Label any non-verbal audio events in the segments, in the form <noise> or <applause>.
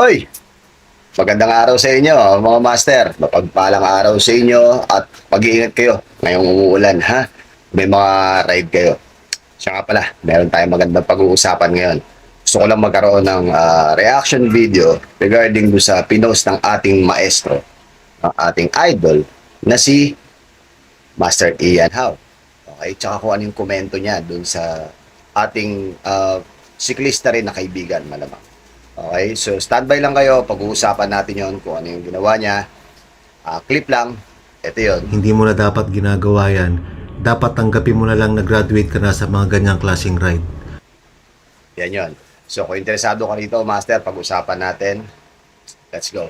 Oy! Magandang araw sa inyo, mga master. Mapagpalang araw sa inyo at mag-iingat kayo ngayong umuulan, ha? May mga ride kayo. Siya nga pala, meron tayong magandang pag-uusapan ngayon. Gusto ko lang magkaroon ng ah, reaction video regarding do sa pinost ng ating maestro, ang ating idol, na si Master Ian Howe. Okay, tsaka kung ano yung komento niya dun sa ating ah, siklista rin na kaibigan, malamang. Okay, so standby lang kayo. Pag-uusapan natin yon kung ano yung ginawa niya. Ah, clip lang. Ito yon. Hindi mo na dapat ginagawa yan. Dapat tanggapin mo na lang na graduate ka na sa mga ganyang klaseng ride. Yan yon. So kung interesado ka rito, Master, pag-usapan natin. Let's go.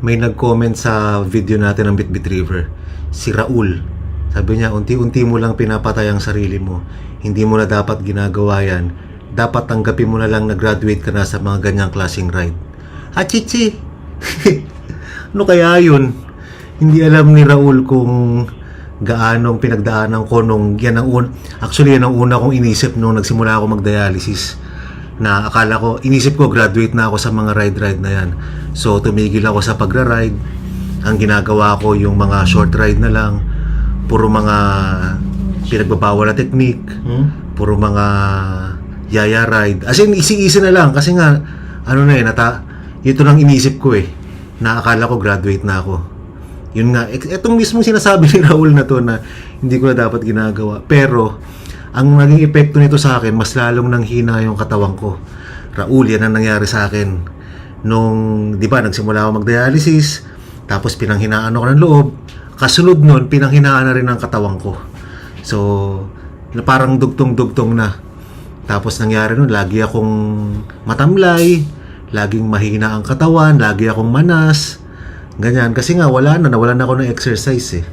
May nag-comment sa video natin ng Bitbit River, si Raul. Sabi niya, unti-unti mo lang pinapatay ang sarili mo. Hindi mo na dapat ginagawa yan. Dapat tanggapin mo na lang na graduate ka na sa mga ganyang klaseng ride. Achichi! <laughs> ano kaya yun? Hindi alam ni Raul kung gaanong pinagdaanan ko nung yan ang un actually yan ang una kong inisip nung nagsimula ako mag-dialysis na akala ko, inisip ko graduate na ako sa mga ride-ride na yan. So tumigil ako sa pagra-ride. Ang ginagawa ko yung mga short ride na lang, puro mga pinagbabawal na technique, puro mga yaya ride. As in, easy-easy na lang kasi nga, ano na eh, nata, ito lang inisip ko eh, na akala ko graduate na ako. Yun nga, et- etong mismong sinasabi ni <laughs> Raul na to na hindi ko na dapat ginagawa. Pero, ang naging epekto nito sa akin, mas lalong nanghina yung katawan ko. Raul, yan ang nangyari sa akin. Nung, di ba, nagsimula ako mag-dialysis, tapos pinanghinaan ako ng loob. Kasunod nun, pinanghinaan na rin ang katawan ko. So, parang dugtong-dugtong na. Tapos nangyari nun, lagi akong matamlay, laging mahina ang katawan, lagi akong manas. Ganyan. Kasi nga, wala na, nawalan ako ng exercise eh.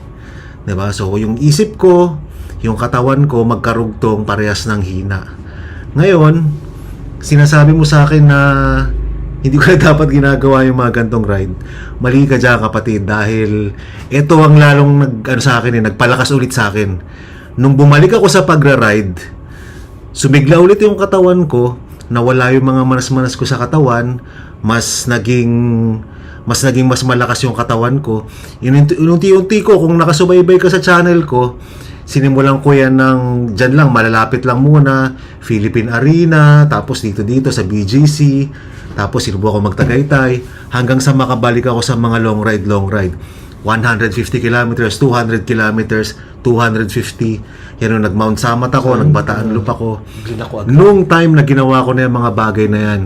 ba? So, yung isip ko, yung katawan ko, magkarugtong parehas ng hina. Ngayon, sinasabi mo sa akin na hindi ko na <laughs> dapat ginagawa yung mga gantong ride. Mali ka dyan kapatid dahil ito ang lalong nag, ano sa akin eh, nagpalakas ulit sa akin. Nung bumalik ako sa pagra-ride, sumigla ulit yung katawan ko, nawala yung mga manas-manas ko sa katawan, mas naging mas naging mas malakas yung katawan ko. Inunti- Unti-unti ko, kung nakasubaybay ka sa channel ko, sinimulan ko yan ng dyan lang, malalapit lang muna, Philippine Arena, tapos dito-dito sa BGC, tapos sinubukan ko magtagaytay, hanggang sa makabalik ako sa mga long ride, long ride. 150 kilometers, 200 kilometers, 250. Yan yung nag-Mount Samat ako, nagbataan loop ako. Nung time na ginawa ko na yung mga bagay na yan,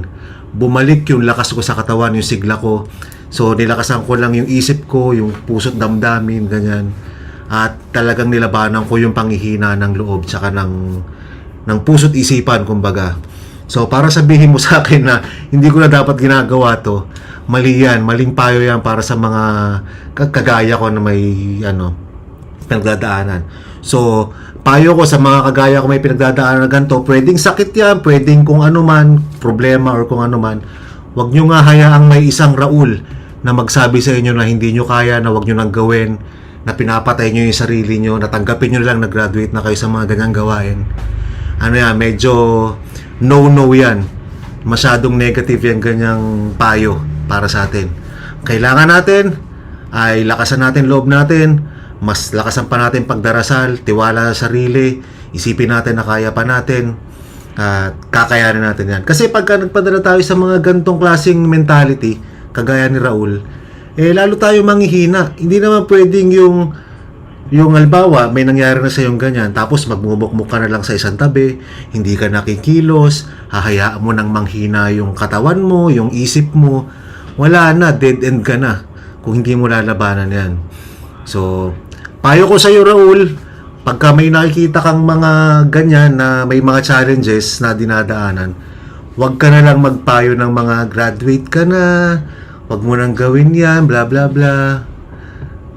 bumalik yung lakas ko sa katawan, yung sigla ko. So, nilakasan ko lang yung isip ko, yung puso't damdamin, ganyan. At talagang nilabanan ko yung panghihina ng loob, tsaka ng, ng puso't isipan, kumbaga. So, para sabihin mo sa akin na hindi ko na dapat ginagawa to, mali yan, maling payo yan para sa mga kag- kagaya ko na may, ano, pinagdadaanan. So, payo ko sa mga kagaya ko may pinagdadaanan na ganito, pwedeng sakit yan, pwedeng kung ano man, problema or kung ano man, wag nyo nga hayaang may isang Raul na magsabi sa inyo na hindi nyo kaya, na wag nyo nang gawin, na pinapatay nyo yung sarili nyo, na tanggapin nyo lang na graduate na kayo sa mga ganyang gawain. Ano yan, medyo no-no yan. Masyadong negative yan ganyang payo para sa atin. Kailangan natin ay lakasan natin loob natin, mas lakasan pa natin pagdarasal, tiwala sa sarili, isipin natin na kaya pa natin, at kakayanin natin yan. Kasi pagka nagpadala tayo sa mga gantong klaseng mentality, kagaya ni Raul, eh lalo tayo manghihina. Hindi naman pwedeng yung yung albawa, may nangyari na sa yung ganyan, tapos magmumukmuk ka na lang sa isang tabi, hindi ka nakikilos, hahayaan mo nang manghina yung katawan mo, yung isip mo, wala na, dead end ka na kung hindi mo lalabanan yan. So, payo ko sa iyo Raul, pagka may nakikita kang mga ganyan na may mga challenges na dinadaanan, wag ka na lang magpayo ng mga graduate ka na, wag mo nang gawin yan, bla bla bla.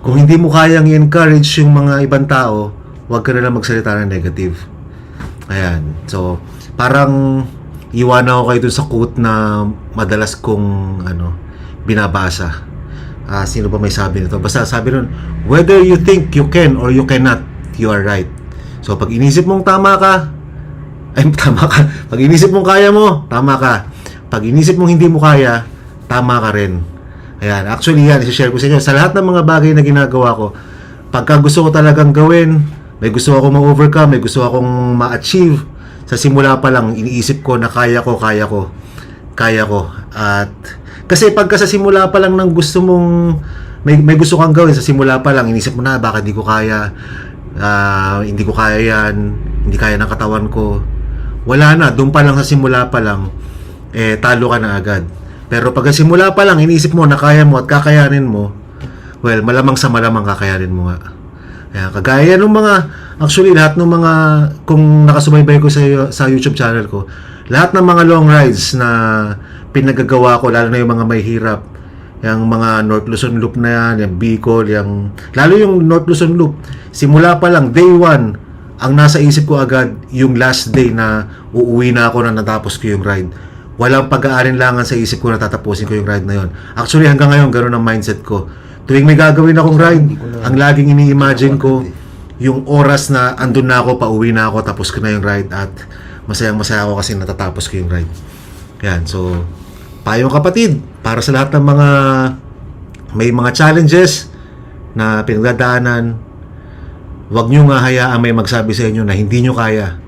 Kung hindi mo kayang i-encourage yung mga ibang tao, wag ka na lang magsalita ng negative. Ayan. So, parang iwanan ko kayo dun sa quote na madalas kong ano, binabasa. Ah, sino ba may sabi nito? Basta sabi nun, whether you think you can or you cannot, you are right. So, pag inisip mong tama ka, ay, <laughs> tama ka. Pag inisip mong kaya mo, tama ka. Pag inisip mong hindi mo kaya, tama ka rin. Ayan, actually yan, share ko sa inyo. Sa lahat ng mga bagay na ginagawa ko, pagka gusto ko talagang gawin, may gusto ako ma-overcome, may gusto akong ma-achieve, sa simula pa lang, iniisip ko na kaya ko, kaya ko, kaya ko. At, kasi pagka sa simula pa lang ng gusto mong, may, may gusto kang gawin sa simula pa lang, inisip mo na, baka hindi ko kaya, ah, hindi ko kaya yan, hindi kaya ng katawan ko. Wala na, doon pa lang sa simula pa lang, eh, talo ka na agad. Pero pag simula pa lang, iniisip mo na kaya mo at kakayanin mo, well, malamang sa malamang kakayanin mo nga. Kaya kagaya ng mga, actually lahat ng mga, kung nakasubaybay ko sa, sa YouTube channel ko, lahat ng mga long rides na pinagagawa ko, lalo na yung mga may hirap, yung mga North Luzon Loop na yan, yung Bicol, yung, lalo yung North Luzon Loop, simula pa lang, day one, ang nasa isip ko agad, yung last day na uuwi na ako na natapos ko yung ride. Walang pag-aalinlangan sa isip ko na tatapusin ko yung ride na yon. Actually, hanggang ngayon, ganoon ang mindset ko. Tuwing may gagawin akong ride, ang laging ini-imagine ko, yung oras na andun na ako, pauwi na ako, tapos ko na yung ride at masayang masaya ako kasi natatapos ko yung ride. Yan, so, payong kapatid, para sa lahat ng mga may mga challenges na pinagdadaanan, Huwag nyo nga hayaan may magsabi sa inyo na hindi nyo kaya.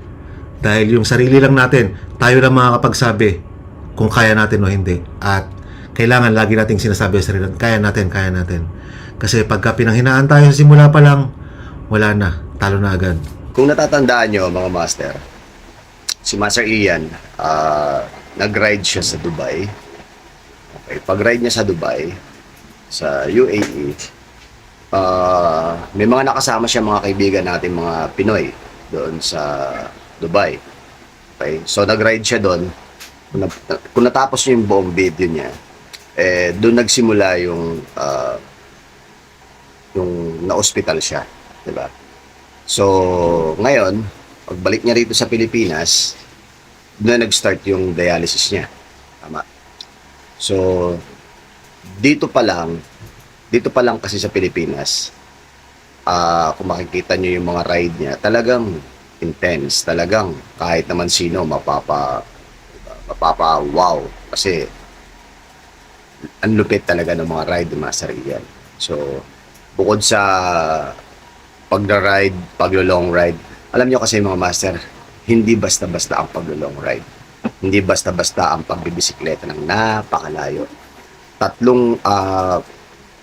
Dahil yung sarili lang natin, tayo lang makakapagsabi kung kaya natin o hindi. At kailangan lagi nating sinasabi sa sarili natin, kaya natin, kaya natin. Kasi pagka pinanghinaan tayo sa simula pa lang, wala na, talo na agad. Kung natatandaan nyo, mga master, si Master Ian, ah, nag-ride siya sa Dubai. Pag-ride niya sa Dubai, sa UAE, ah, may mga nakasama siya mga kaibigan natin, mga Pinoy, doon sa Dubai. Okay, so nag-ride siya doon. Kung, na- kung natapos niyo yung buong video niya, eh, doon nagsimula yung, ah, yung na-hospital siya. ba? So, ngayon, pagbalik niya rito sa Pilipinas, doon na nag-start yung dialysis niya. Tama. So, dito pa lang, dito pa lang kasi sa Pilipinas, ah kung makikita niyo yung mga ride niya, talagang intense. Talagang kahit naman sino mapapa mapapa wow kasi ang lupit talaga ng mga ride Master Ian. So, bukod sa pagda-ride, paglo-long ride, alam nyo kasi mga master, hindi basta-basta ang paglo-long ride. Hindi basta-basta ang pagbibisikleta ng napakalayo. Tatlong ah,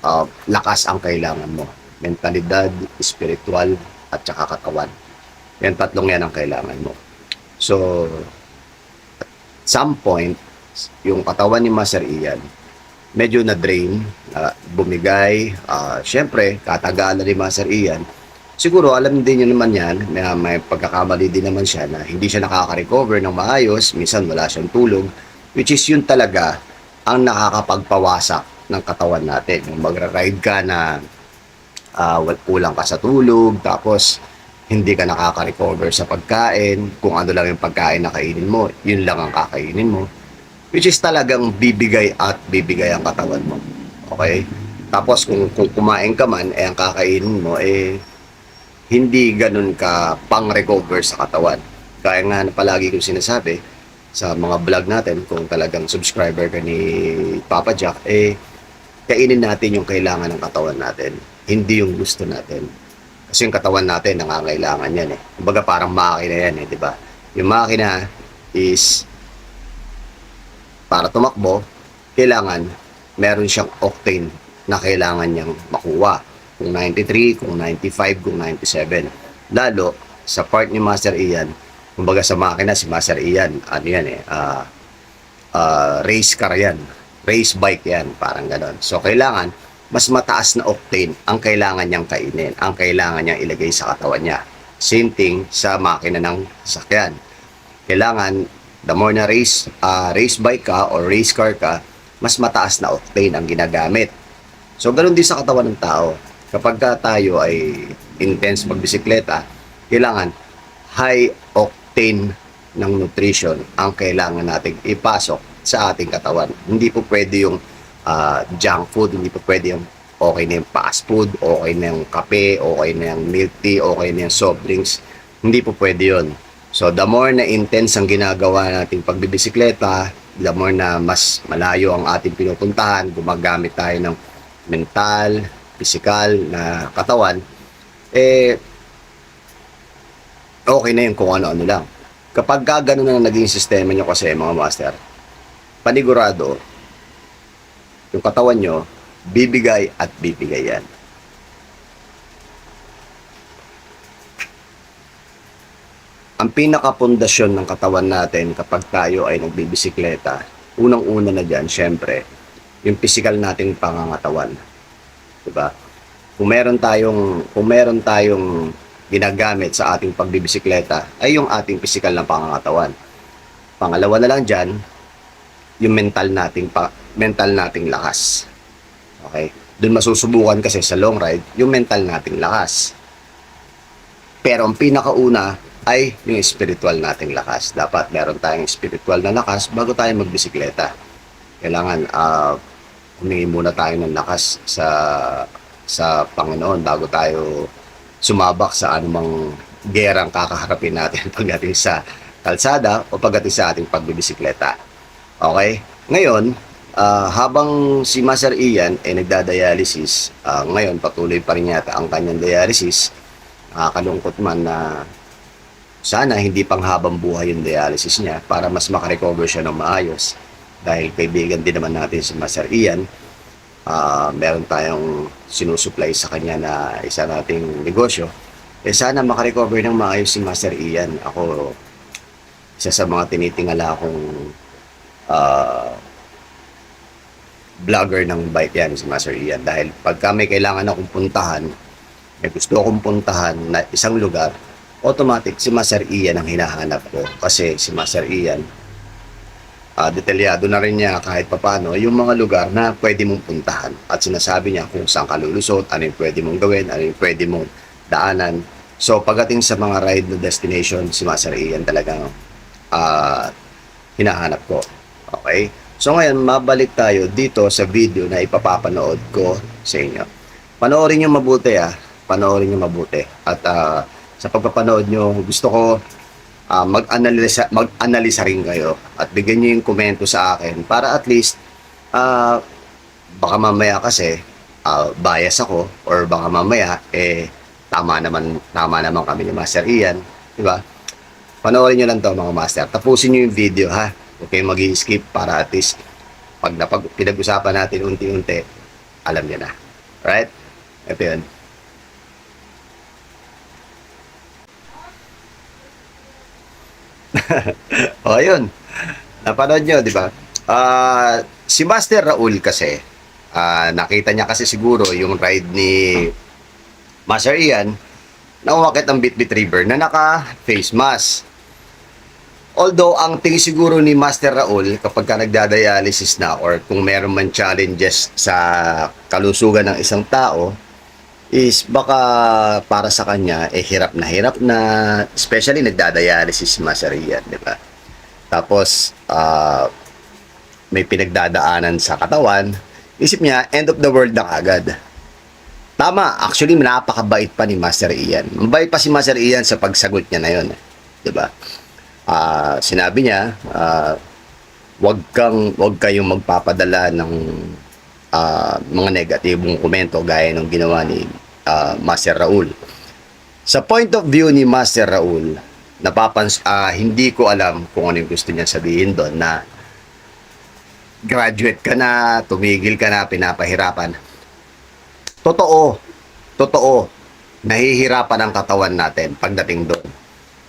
ah, lakas ang kailangan mo. Mentalidad, spiritual, at saka katawan. Yan tatlong yan ang kailangan mo. So, at some point, yung katawan ni Master Ian, medyo na-drain, ah, bumigay. ah Siyempre, katagalan ni Master Ian, siguro alam din niyo naman yan, na may pagkakamali din naman siya na hindi siya nakaka-recover ng maayos, minsan wala siyang tulog, which is yun talaga ang nakakapagpawasak ng katawan natin. Yung magra-ride ka na wal- kulang ka sa tulog, tapos hindi ka nakaka-recover sa pagkain, kung ano lang yung pagkain na kainin mo, yun lang ang kakainin mo. Which is talagang bibigay at bibigay ang katawan mo. Okay? Tapos kung, kung kumain ka man, eh ang kakainin mo, eh hindi ganun ka pang-recover sa katawan. Kaya nga na palagi kong sinasabi sa mga vlog natin, kung talagang subscriber ka ni Papa Jack, eh, kainin natin yung kailangan ng katawan natin. Hindi yung gusto natin. Kasi yung katawan natin, nangangailangan yan eh. Kumbaga parang makina yan eh, di ba? Yung makina is para tumakbo, kailangan meron siyang octane na kailangan niyang makuha. Kung 93, kung 95, kung 97. Lalo, sa part ni Master Ian, kumbaga sa makina, si Master Ian, ano yan eh, ah, ah, race car yan. Race bike yan, parang ganon. So, kailangan, mas mataas na octane ang kailangan niyang kainin, ang kailangan niyang ilagay sa katawan niya. Same thing sa makina ng sakyan. Kailangan, the more na race, ah, race bike ka or race car ka, mas mataas na octane ang ginagamit. So, ganun din sa katawan ng tao. Kapag ka tayo ay intense magbisikleta, kailangan high octane ng nutrition ang kailangan nating ipasok sa ating katawan. Hindi po pwede yung ah, junk food, hindi po pwede yung okay na yung fast food, okay na yung kape, okay na yung milk tea, okay na yung soft drinks. Hindi po pwede yun. So, the more na intense ang ginagawa nating pagbibisikleta, the more na mas malayo ang ating pinupuntahan, gumagamit tayo ng mental, physical na katawan, eh, okay na yun kung ano-ano lang. Kapag ka ganun na naging sistema nyo kasi mga master, panigurado, yung katawan nyo, bibigay at bibigay yan. Ang pinakapundasyon ng katawan natin kapag tayo ay nagbibisikleta, unang-una na dyan, syempre, yung physical nating pangangatawan. Diba? Kung meron tayong, kung meron tayong ginagamit sa ating pagbibisikleta, ay yung ating physical na pangangatawan. Pangalawa na lang dyan, yung mental nating, pa, mental nating lakas. Okay? Doon masusubukan kasi sa long ride, yung mental nating lakas. Pero ang pinakauna ay yung spiritual nating lakas. Dapat meron tayong spiritual na lakas bago tayo magbisikleta. Kailangan uh, humingi muna tayo ng lakas sa sa Panginoon bago tayo sumabak sa anumang gerang kakaharapin natin <laughs> pagdating sa kalsada o pagdating sa ating pagbibisikleta. Okay? Ngayon, ah, habang si Master Ian ay nagdadialysis, ah, ngayon patuloy pa rin yata ang kanyang dialysis, nakakalungkot man na sana hindi pang habang buhay yung dialysis niya para mas makarecover siya ng maayos. Dahil kaibigan din naman natin si Master Ian, ah, meron tayong sinusupply sa kanya na isa nating negosyo. Eh sana makarecover ng maayos si Master Ian. Ako, isa sa mga tinitingala kong ah, vlogger ng bike yan si Master Ian. Dahil pagka may kailangan akong puntahan, may gusto akong puntahan na isang lugar, automatic si Master Ian ang hinahanap ko. Kasi si Master Ian, ah detalyado na rin niya kahit papano yung mga lugar na pwede mong puntahan. At sinasabi niya kung saan ka lulusot, ano yung pwede mong gawin, ano yung pwede mong daanan. So pagdating sa mga ride na destination, si Master Ian talagang ah hinahanap ko. Okay? So ngayon, mabalik tayo dito sa video na ipapapanood ko sa inyo. Panoorin nyo mabuti ah. Panoorin nyo mabuti. At ah, sa pagpapanood nyo, gusto ko ah, mag-analisa, mag-analisa rin kayo at bigyan nyo yung komento sa akin para at least ah, baka mamaya kasi ah, bias ako or baka mamaya eh tama naman tama naman kami ni Master Ian, di ba? Panoorin nyo lang to mga master. Tapusin nyo yung video ha. Huwag kayong mag-skip para at least pag napag pinag-usapan natin unti-unti, alam nyo na. Right? Ito yun. <laughs> o, ayun. Napanood nyo, di ba? Ah, si Master Raul kasi, ah, nakita niya kasi siguro yung ride ni Master Ian na umakit ang Bitbit River na naka-face mask. Although, ang tingin siguro ni Master Raul kapag ka nagdadialysis na or kung meron man challenges sa kalusugan ng isang tao, is baka para sa kanya, eh hirap na hirap na, especially nagdadialysis si Master Ian, di ba? Tapos, ah, may pinagdadaanan sa katawan, isip niya, end of the world na agad. Tama, actually napakabait pa ni Master Ian. Mabait pa si Master Ian sa pagsagot niya na 'di ba? Ah, sinabi niya, ah, wag kang wag kayong magpapadala ng ah, mga negatibong komento gaya ng ginawa ni ah, Master Raul. Sa point of view ni Master Raul, napapans ah, hindi ko alam kung ano yung gusto niya sabihin doon na graduate ka na, tumigil ka na, pinapahirapan. Totoo, totoo, nahihirapan ang katawan natin pagdating doon.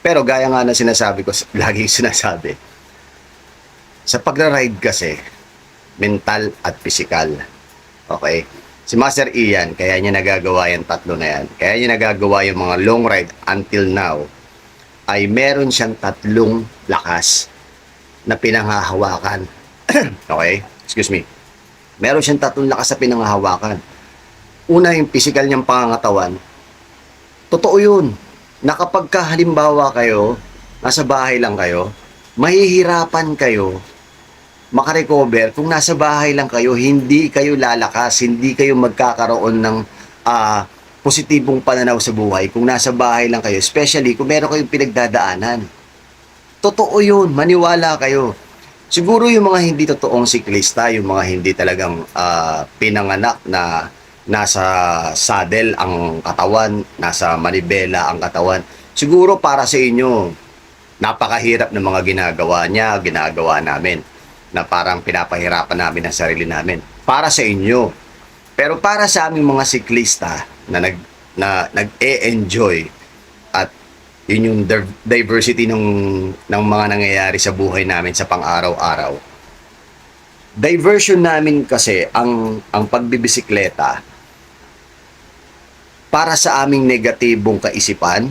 Pero gaya nga na sinasabi ko, <laughs> lagi sinasabi, sa pagra-ride kasi, mental at physical. Okay? Si Master Ian, kaya niya nagagawa yung tatlo na yan. Kaya niya nagagawa yung mga long ride until now, ay meron siyang tatlong lakas na pinanghahawakan. <clears throat> okay? Excuse me. Meron siyang tatlong lakas na pinanghahawakan. Una, yung physical niyang pangangatawan. Totoo yun. Na halimbawa kayo, nasa bahay lang kayo, mahihirapan kayo makarecover kung nasa bahay lang kayo, hindi kayo lalakas, hindi kayo magkakaroon ng ah, positibong pananaw sa buhay kung nasa bahay lang kayo, especially kung meron kayong pinagdadaanan. Totoo yun, maniwala kayo. Siguro yung mga hindi totoong siklista, yung mga hindi talagang ah, pinanganak na nasa saddle ang katawan, nasa manibela ang katawan. Siguro para sa inyo, napakahirap ng mga ginagawa niya, ginagawa namin na parang pinapahirapan namin ang sarili namin. Para sa inyo. Pero para sa aming mga siklista na nag na nag-e-enjoy at yun yung div- diversity ng ng mga nangyayari sa buhay namin sa pang-araw-araw. Diversion namin kasi ang ang pagbibisikleta para sa aming negatibong kaisipan,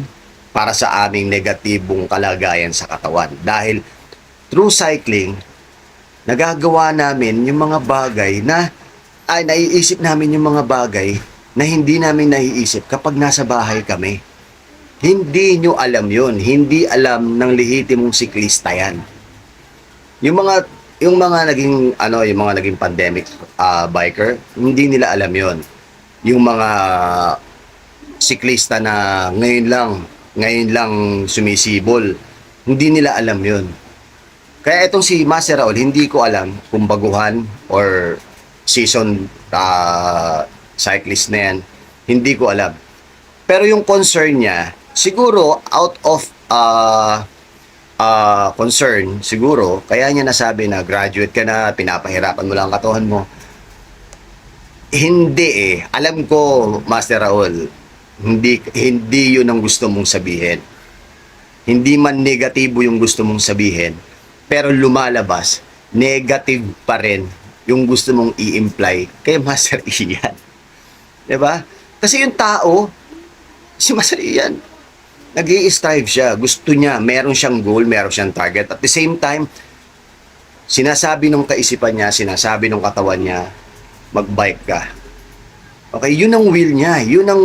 para sa aming negatibong kalagayan sa katawan. Dahil through cycling, nagagawa namin yung mga bagay na ay naiisip namin yung mga bagay na hindi namin naiisip kapag nasa bahay kami. Hindi nyo alam yon, hindi alam ng lehitimong siklista yan. Yung mga yung mga naging ano, yung mga naging pandemic ah, biker, hindi nila alam yon. Yung mga siklista na ngayon lang, ngayon lang sumisibol, hindi nila alam yon. Kaya itong si Master Raul, hindi ko alam kung baguhan or season ah, cyclist na yan. Hindi ko alam. Pero yung concern niya, siguro out of uh, uh, concern, siguro, kaya niya nasabi na graduate ka na, pinapahirapan mo lang ang katawan mo. Hindi eh. Alam ko, Master Raul, hindi, hindi yun ang gusto mong sabihin. Hindi man negatibo yung gusto mong sabihin, pero lumalabas, negative pa rin yung gusto mong i-imply kay Master <laughs> Ian. ba? Kasi yung tao, si Master Ian, nag strive siya. Gusto niya, meron siyang goal, meron siyang target. At the same time, sinasabi nung kaisipan niya, sinasabi nung katawan niya, mag-bike ka. Okay, yun ang will niya. Yun ang,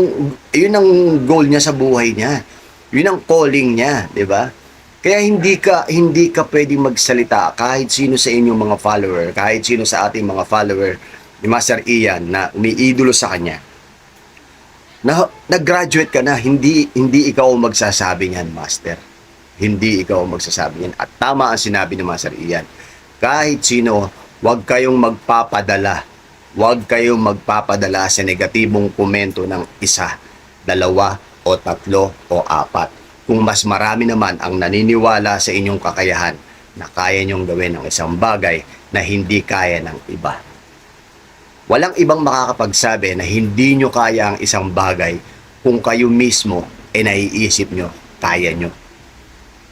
yun ang goal niya sa buhay niya. Yun ang calling niya, di ba? Kaya hindi ka hindi ka pwedeng magsalita kahit sino sa inyong mga follower, kahit sino sa ating mga follower ni Master Ian na umiidolo sa kanya. Na nag-graduate ka na, hindi hindi ikaw ang magsasabi niyan, Master. Hindi ikaw ang magsasabi niyan. At tama ang sinabi ni Master Ian. Kahit sino, huwag kayong magpapadala. Huwag kayong magpapadala sa negatibong komento ng isa, dalawa, o tatlo, o apat kung mas marami naman ang naniniwala sa inyong kakayahan na kaya niyong gawin ang isang bagay na hindi kaya ng iba. Walang ibang makakapagsabi na hindi nyo kaya ang isang bagay kung kayo mismo ay naiisip nyo, kaya nyo.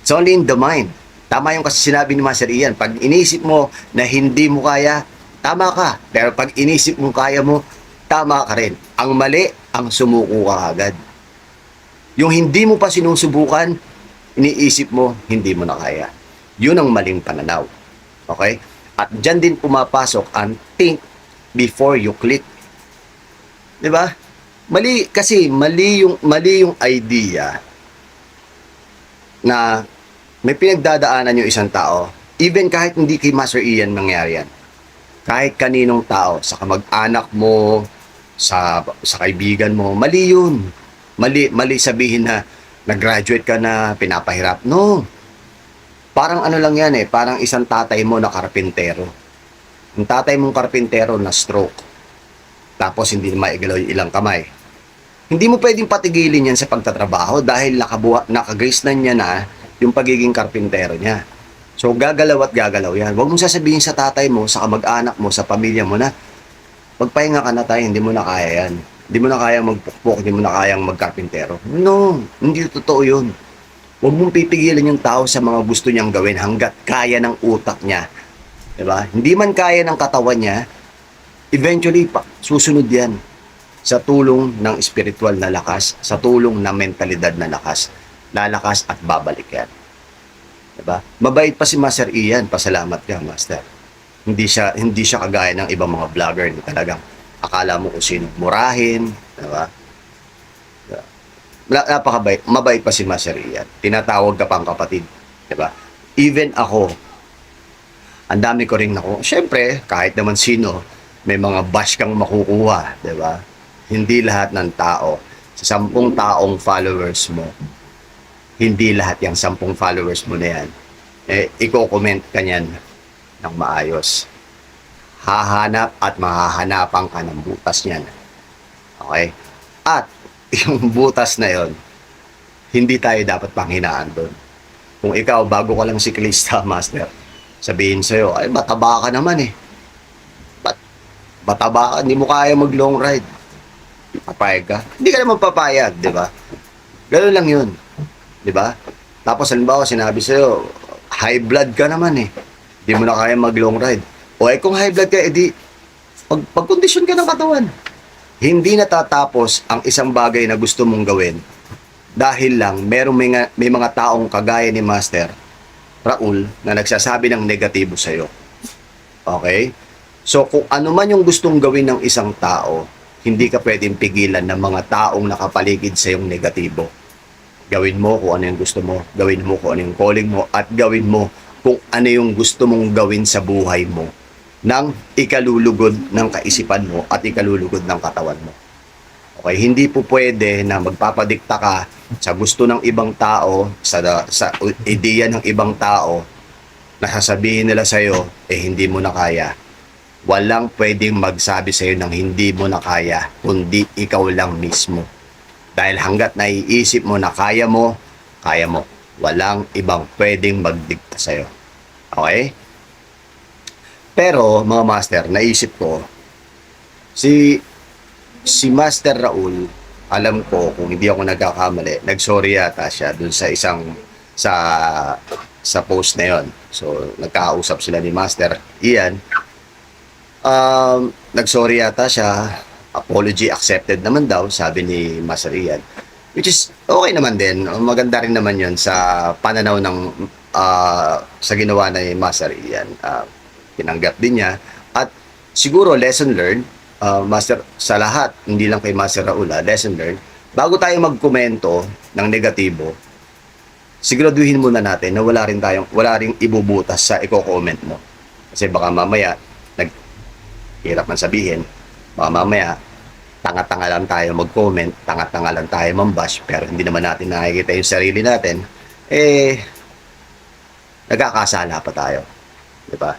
It's only in the mind. Tama yung kasi sinabi ni Master Ian. Pag inisip mo na hindi mo kaya, tama ka. Pero pag inisip mo kaya mo, tama ka rin. Ang mali, ang sumuko ka agad. Yung hindi mo pa sinusubukan, iniisip mo, hindi mo na kaya. Yun ang maling pananaw. Okay? At dyan din pumapasok ang think before you click. 'Di ba? Mali kasi mali yung mali yung idea na may pinagdadaanan yung isang tao, even kahit hindi kay Master Ian nangyari yan. Kahit kaninong tao, sa kamag-anak mo, sa sa kaibigan mo, mali yun. Mali mali sabihin na nag-graduate ka na pinapahirap. No. Parang ano lang yan eh, parang isang tatay mo na karpintero. Yung tatay mong karpintero na stroke. Tapos hindi na maigalaw yung ilang kamay. Hindi mo pwedeng patigilin yan sa pagtatrabaho dahil nakabuha, nakagrace na niya na yung pagiging karpintero niya. So gagalaw at gagalaw yan. Huwag mong sasabihin sa tatay mo, sa kamag-anak mo, sa pamilya mo na magpahinga ka na tayo, hindi mo na kaya yan. Hindi mo na kayang magpukpok, hindi mo na kayang magkarpintero. No, hindi totoo yun. Huwag mong pipigilan yung tao sa mga gusto niyang gawin hanggat kaya ng utak niya. Diba? Hindi man kaya ng katawan niya, eventually, pa, susunod yan sa tulong ng spiritual na lakas, sa tulong ng mentalidad na lakas. Lalakas at babalik yan. Diba? Mabait pa si Master Ian, pasalamat ka, Master. Hindi siya hindi siya kagaya ng ibang mga vlogger na talagang akala mo kung sino murahin? Diba? Na- Napakabait, mabait pa si Master Ian. Tinatawag ka pang kapatid, diba? Even ako, ang dami ko rin ako. Siyempre, kahit naman sino, may mga bash kang makukuha, di ba? Hindi lahat ng tao, sa sampung taong followers mo, hindi lahat yung sampung followers mo na yan, eh, i-comment ka niyan ng maayos. Hahanap at mahahanapan ka ng butas niyan. Okay? At <laughs> yung butas na yon, hindi tayo dapat panghinaan doon. Kung ikaw, bago ka lang siklista, <laughs> master, sabihin sa'yo, ay, mataba ka naman eh. Ba't mataba ka? Hindi mo kaya mag long ride. Papayag ka? Hindi ka naman papayag, di ba? Ganun lang yun. Di ba? Tapos halimbawa, sinabi sa'yo, high blood ka naman eh. Hindi mo na kaya mag long ride. O eh kung high blood ka, edi pag, pagkondisyon ka ng katawan. Hindi natatapos ang isang bagay na gusto mong gawin dahil lang merong may, may mga taong kagaya ni Master Raul na nagsasabi ng negatibo sa'yo. Okay? So kung ano man yung gustong gawin ng isang tao, hindi ka pwedeng pigilan ng mga taong nakapaligid sa yung negatibo. Gawin mo kung ano yung gusto mo, gawin mo kung ano yung calling mo, at gawin mo kung ano yung gusto mong gawin sa buhay mo nang ikalulugod ng kaisipan mo at ikalulugod ng katawan mo. Okay, hindi po pwede na magpapadikta ka sa gusto ng ibang tao, sa sa ideya ng ibang tao na sasabihin nila sa iyo eh hindi mo na kaya. Walang pwedeng magsabi sa iyo ng hindi mo na kaya, kundi ikaw lang mismo. Dahil hanggat naiisip mo na kaya mo, kaya mo. Walang ibang pwedeng magdikta sa iyo. Okay? Pero mga master, naisip ko si si Master Raul, alam ko kung hindi ako nagkakamali, nagsorry yata siya dun sa isang sa sa post na yon. So nagkausap sila ni Master Ian. Um, nagsorry yata siya, apology accepted naman daw, sabi ni Master Ian. Which is okay naman din. Maganda rin naman yon sa pananaw ng ah, sa ginawa ni Master Ian. Ah, tinanggap din niya. At siguro lesson learned, uh, Master, sa lahat, hindi lang kay Master Raul, ah, lesson learned, bago tayo magkomento ng negatibo, siguraduhin muna natin na wala rin tayong, wala rin ibubutas sa i-comment mo. Kasi baka mamaya, nag, hirap man sabihin, baka mamaya, tanga-tanga lang tayo mag-comment, tanga-tanga lang tayo mambash, pero hindi naman natin nakikita yung sarili natin, eh, nagkakasala pa tayo. Di ba?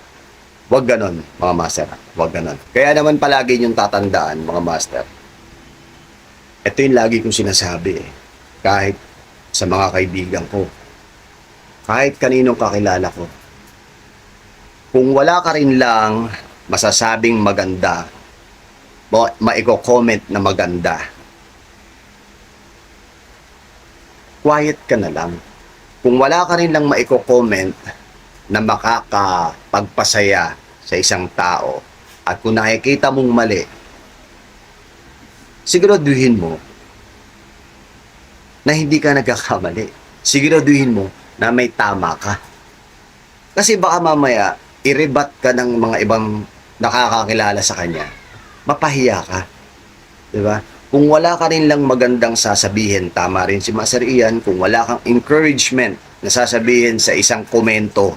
Huwag ganon, mga master. Huwag ganon. Kaya naman palagi yung tatandaan, mga master. Ito yung lagi kong sinasabi eh. Kahit sa mga kaibigan ko. Kahit kaninong kakilala ko. Kung wala ka rin lang masasabing maganda, ma- maiko-comment na maganda, quiet ka na lang. Kung wala ka rin lang maiko-comment na makakapagpasaya sa isang tao at kung nakikita mong mali, siguraduhin mo na hindi ka nagkakamali. Siguraduhin mo na may tama ka. Kasi baka mamaya, irebat ka ng mga ibang nakakakilala sa kanya. Mapahiya ka. Di ba? Kung wala ka rin lang magandang sasabihin, tama rin si Master Ian, kung wala kang encouragement na sasabihin sa isang komento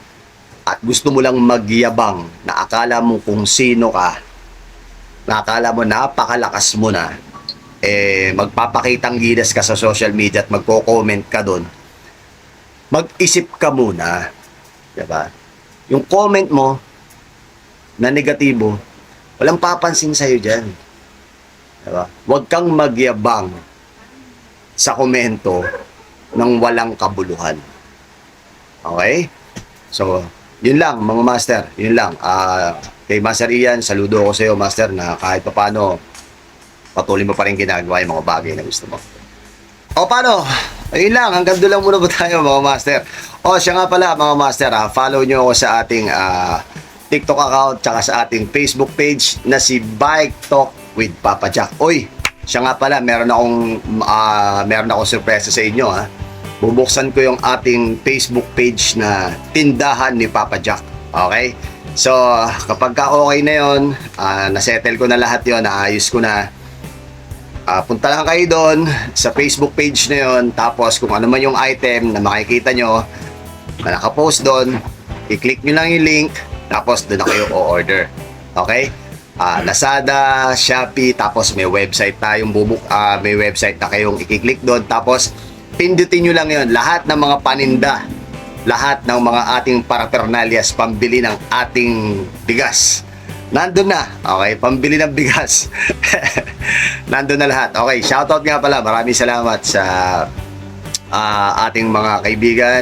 at gusto mo lang magyabang na akala mo kung sino ka, na akala mo napakalakas mo na, eh, magpapakitang gilas ka sa social media at magko-comment ka doon, mag-isip ka muna. Diba? Yung comment mo na negatibo, walang papansin sa'yo dyan. Diba? Huwag kang magyabang sa komento ng walang kabuluhan. Okay? So, yun lang mga master, yun lang. Ah, kay Master Ian, saludo ako sa iyo master na kahit papaano patuloy mo pa rin ginagawa yung mga bagay na gusto mo. O paano? Ayun lang, hanggang doon lang muna ba tayo mga master. O siya nga pala mga master, ah, follow nyo ako sa ating ah, TikTok account tsaka sa ating Facebook page na si Bike Talk with Papa Jack. Oy, siya nga pala, meron akong ah, meron akong surpresa sa inyo ha. Bubuksan ko yung ating Facebook page na Tindahan ni Papa Jack. Okay? So, kapag ka okay na yon, ah, nasettle ko na lahat yon, naayos ko na, Ah, punta lang kayo doon sa Facebook page na yon. Tapos kung ano man yung item na makikita nyo na nakapost doon, i-click nyo lang yung link. Tapos doon na kayo o-order. Okay? Ah, Lazada, Shopee, tapos may website tayong bubuk, ah, may website na kayong i-click doon. Tapos pindutin nyo lang yon lahat ng mga paninda lahat ng mga ating parapernalyas pambili ng ating bigas. Nandun na. Okay, pambili ng bigas. <laughs> Nandun na lahat. Okay, shoutout nga pala. Maraming salamat sa ah, ating mga kaibigan,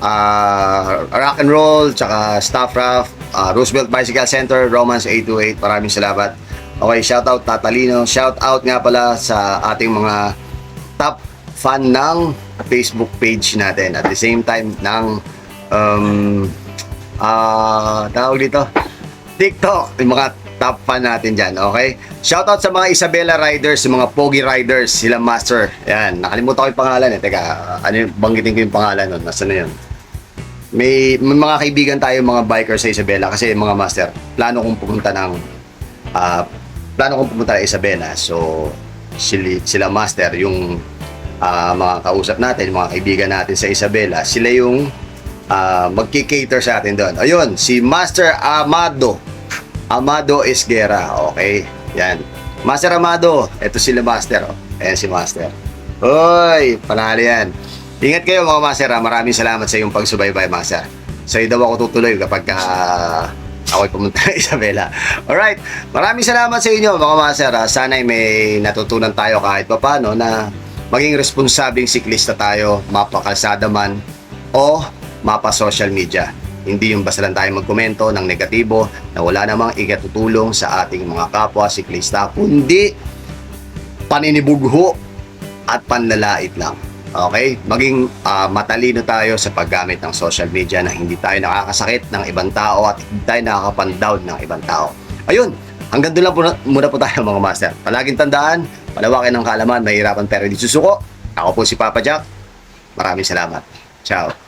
ah, Rock and Roll, tsaka Staff Raff, ah, Roosevelt Bicycle Center, Romance 828. Maraming salamat. Okay, shoutout Tatalino. Shoutout nga pala sa ating mga top fan ng Facebook page natin. At the same time, ng um, ah tawag dito, TikTok, yung mga top fan natin dyan, okay? Shoutout sa mga Isabela Riders, yung mga Pogi Riders, sila Master. Yan, nakalimutan ko yung pangalan eh. Teka, ano yung, banggitin ko yung pangalan nun. Nasaan na yun? May, may mga kaibigan tayo, mga bikers sa Isabela, kasi mga Master, plano kong pumunta ng, ah, plano kong pumunta ng Isabela. So, sila, sila Master, yung ah, mga kausap natin, mga kaibigan natin sa Isabela, sila yung ah, magki-cater sa atin doon. Ayun, si Master Amado. Amado Esguera. Okay, yan. Master Amado, ito sila Master. Oh. Ayan si Master. Hoy, panalo yan. Ingat kayo mga Master. ah. Maraming salamat sa iyong pagsubaybay, Master. Sa'yo daw ako tutuloy kapag ah, ako'y pumunta ng <laughs> Isabela. Alright, maraming salamat sa inyo mga Master. ah. Sana'y may natutunan tayo kahit papano na maging responsabling siklista tayo, mapakalsada man o mapa social media. Hindi yung basta lang tayo magkomento ng negatibo na wala namang ikatutulong sa ating mga kapwa siklista, kundi paninibugho at panlalait lang. Okay? Maging ah, matalino tayo sa paggamit ng social media na hindi tayo nakakasakit ng ibang tao at hindi tayo nakakapandown ng ibang tao. Ayun, hanggang doon lang po na- muna po tayo mga master. Palaging tandaan, palawakin ng kalaman, mahirapan pero di susuko. Ako po si Papa Jack. Maraming salamat. Ciao.